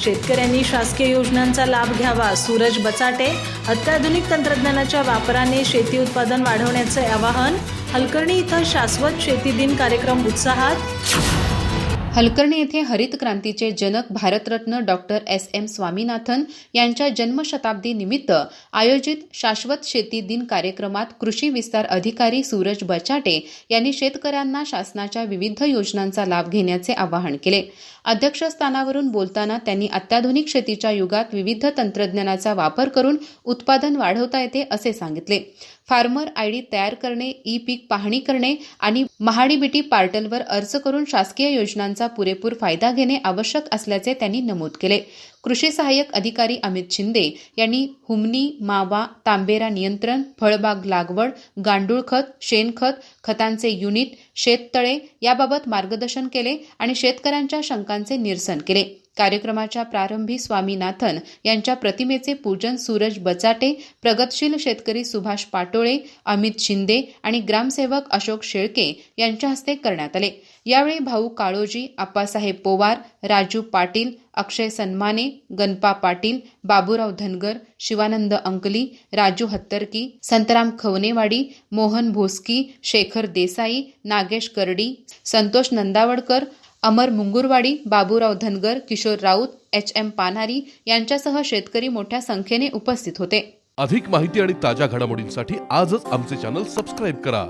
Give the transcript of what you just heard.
शेतकऱ्यांनी शासकीय योजनांचा लाभ घ्यावा. सूरज बचाटे अत्याधुनिक तंत्रज्ञानाच्या वापराने शेती उत्पादन वाढवण्याचे आवाहन हलकर्णी इथं शाश्वत शेती दिन कार्यक्रम उत्साहात हलकर्णी येथे हरित क्रांतीचे जनक Bharat Ratna doctor S M Swaminathan यांच्या जन्मशताब्दी निमित्त आयोजित शाश्वत शेती दिन कार्यक्रमात कृषी विस्तार अधिकारी सूरज बचाटे यांनी शेतकऱ्यांना शासनाच्या विविध योजनांचा लाभ घेण्याचे आवाहन केले. अध्यक्षस्थानावरून बोलताना त्यांनी अत्याधुनिक शेतीच्या युगात विविध तंत्रज्ञानाचा वापर करून उत्पादन वाढवता येते असे सांगितले. फार्मर आयडी तयार करणे ई पीक पाहणी करणे आणि महाडीबीटी पार्टलवर अर्ज करून शासकीय योजनांचा पुरेपूर फायदा घेणे आवश्यक असल्याचे त्यांनी नमूद केले. कृषी सहाय्यक अधिकारी अमित शिंदे यांनी हुमनी मावा तांबेरा नियंत्रण फळबाग लागवड गांडूळ खत शेणखत खतांचे युनिट शेततळे याबाबत मार्गदर्शन केले आणि शेतकऱ्यांच्या शंकांचे निरसन केले. कार्यक्रमाच्या प्रारंभी स्वामीनाथन यांच्या प्रतिमेचे पूजन सूरज बचाटे प्रगतशील शेतकरी सुभाष पाटोळे अमित शिंदे आणि ग्रामसेवक अशोक शेळके यांच्या हस्ते करण्यात आले. यावेळी भाऊ काळोजी आप्पासाहेब पोवार राजू पाटील अक्षय सन्माने गणपा पाटील बाबूराव धनगर शिवानंद अंकली राजू हत्तरकी संतराम खवनेवाडी मोहन भोसकी शेखर देसाई नागेश करडी संतोष नंदावडकर अमर मुंगुरवाडी बाबूराव धनगर किशोर राऊत एच एम पानारी यांच्यासह शेतकरी मोठ्या संख्येने उपस्थित होते. अधिक माहिती आणि ताज्या घडामोडींसाठी आजच आमचे चॅनल सबस्क्राईब करा.